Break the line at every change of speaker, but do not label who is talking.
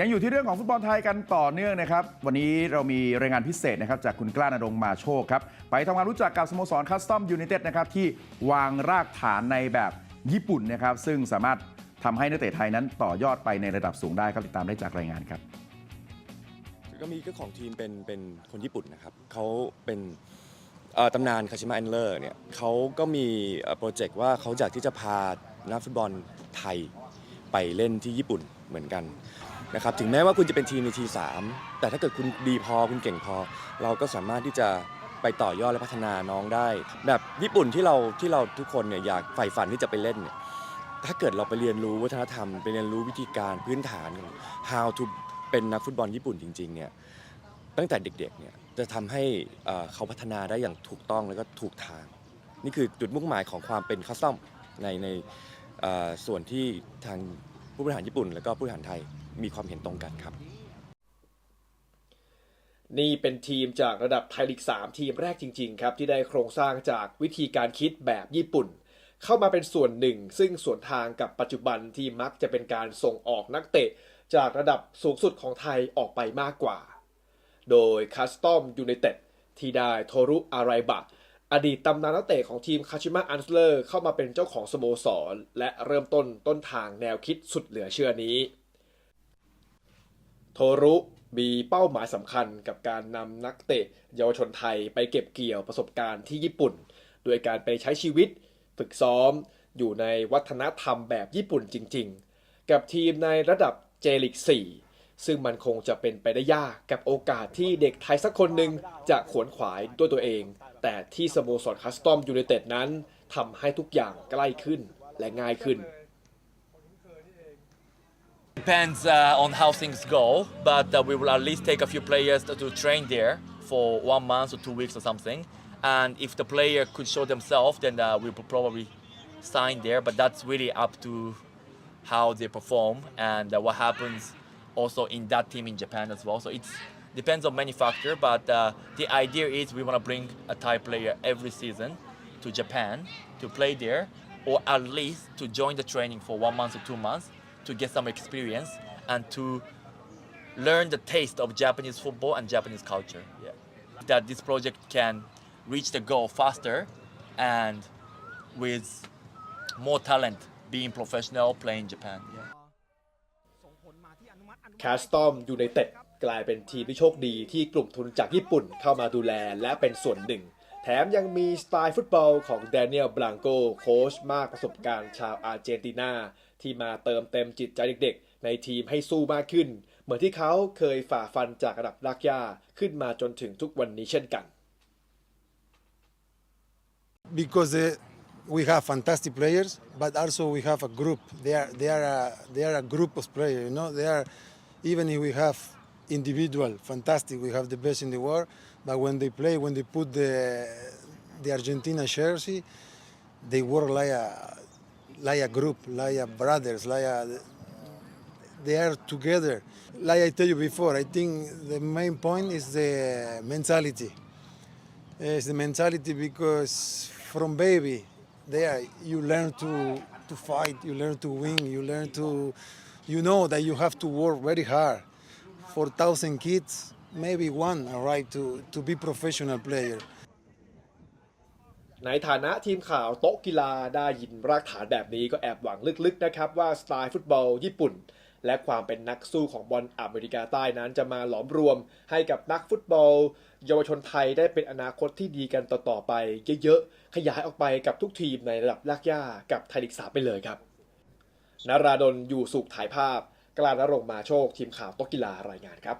ยังอยู่ที่เรื่องของฟุตบอลไทยกันต่อเนื่องนะครับ วันนี้เรามีรายงานพิเศษนะครับจากคุณกล้านรงมาโชคครับ ไปทำความรู้จักกับสโมสรคัสตอมยู i นเต็ดนะครับที่วางรากฐานในแบบญี่ปุ่นนะครับ ซึ่งสามารถทำให้นักเตะไทยนั้นต่อยอดไปในระดับสูงได้ครับ ติดตามได้จากรายงานครับ
ก็มีเจ้าของทีมเป็นเป็นคนญี่ปุ่นนะครับเขาเป็นเอ่อตำนานคาชิมะแอนเลอร์เนี่ยเขาก็มีเอ่อโปรเจกต์ว่าเขาอยากที่จะพานักฟุตบอลไทยไปเล่นที่ญี่ปุ่นเหมือนกัน นะครับถึงแม้ว่าคุณจะเป็นทีมในทีสามแต่ถ้าเกิดคุณดีพอคุณเก่งพอ เราก็สามารถที่จะไปต่อยอดและพัฒนาน้องได้ แบบญี่ปุ่นที่เราที่เราทุกคนเนี่ยอยากใฝ่ฝันที่จะไปเล่นเนี่ยถ้าเกิดเราไปเรียนรู้วัฒนธรรมไปเรียนรู้วิธีการพื้นฐาน how to เป็นนักฟุตบอลญี่ปุ่นจริงๆเนี่ยตั้งแต่เด็กๆเนี่ยจะทำให้เขาพัฒนาได้อย่างถูกต้องแล้วก็ถูกทาง นี่คือจุดมุ่งหมายของความเป็นคัสตอมในในส่วนที่ทางผู้บริหารญี่ปุ่น แล้วก็ผู้บริหารไทย มีความเห็นตรงกันครับ
นี่เป็นทีมจากระดับไทยลีก 3 ทีมแรกจริง ๆ ครับ ที่ได้โครงสร้างจากวิธีการคิดแบบญี่ปุ่น เข้ามาเป็นส่วนหนึ่ง ซึ่งส่วนทางกับปัจจุบันที่มักจะเป็นการส่งออกนักเตะ จากระดับสูงสุดของไทยออกไปมากกว่า โดยคัสตอมยู i นเต็ดที่ได้โทรุอาไรบะอดีตตำนานนักเตะของทีมคาชิมะอันสเลอร์เข้ามาเป็นเจ้าของสโมสร และเริ่มต้นต้นทางแนวคิดสุดเหลือเชื่อนี้ โทรุมีเป้าหมายสำคัญกับการนำนักเตะเยาวชนไทยไปเก็บเกี่ยวประสบการณ์ที่ญี่ปุ่น โดยการไปใช้ชีวิต ฝึกซ้อม อยู่ในวัฒนธรรมแบบญี่ปุ่นจริง ๆ กับทีมในระดับเจลิก 4 ซึ่งมันคงจะเป็นไปได้ยากกับโอกาสที่เด็กไทยสักคนหนึ่งจะขวนขวายด้วยตัวเอง แต่ที่สโมสรคัสตอมยูไนเต็ดนั้นทำให้ทุกอย่างใกล้ขึ้นและง่ายขึ้น
Depends uh, on how things go, but uh, we will at least take a few players to, to train there for one month or two weeks or something. And if the player could show themselves, then uh, we will probably sign there. But that's really up to how they perform and uh, what happens also in that team in Japan as well. So it depends on many factors, but uh, the idea is we want to bring a Thai player every season to Japan to play there, or at least to join the training for one month or two months to get some experience and to learn the taste of Japanese football and Japanese culture. Yeah. That this project can reach the goal faster and with more talent being professional playing Japan. Yeah.
แคสตอมยูไนเต็ดกลายเป็นทีมที่โชคดีที่กลุ่มทุนจากญี่ปุ่นเข้ามาดูแลและเป็นส่วนหนึ่ง แถมยังมีสไตล์ฟุตบอลของแดเนียลบลังโกโค้ชมากประสบการณ์ชาวอาร์เจนตินา ที่มาเติมเต็มจิตใจเด็กๆ ในทีมให้สู้มากขึ้น เหมือนที่เขาเคยฝ่าฟันจากระดับรากหญ้าขึ้นมาจนถึงทุกวันนี้เช่นกัน
because uh, we have fantastic players, but also we have a group. They are they are a, they are a group of players. You know, they are even if we have individual fantastic, we have the best in the world. But when they play, when they put the the Argentina jersey, they work like a like a group, like a brothers, like a, they are together. Like I tell you before, I think the main point is the mentality. It's the mentality because from baby, there you learn to to fight, you learn to win, you learn to, you know that you have to work very hard. For thousand kids, maybe one arrive to to be professional player.
ในฐานะทีมข่าวโต๊ะกีฬาได้ยินรากฐานแบบนี้ก็แอบหวังลึกๆนะครับว่าสไตล์ฟุตบอลญี่ปุ่น และความเป็นนักสู้ของบอลอเมริกาใต้นั้นจะมาหลอมรวมให้กับนักฟุตบอล เยาวชนไทยได้เป็นอนาคตที่ดีกันต่อๆไป เยอะๆ ขยายออกไปกับทุกทีมในระดับลากย่ากับไทยลีกสาไปเลยครับนาราดลอยู่สุขถ่ายภาพ กลานรงมาโชคทีมข่าวโต๊ะกีฬารายงานครับ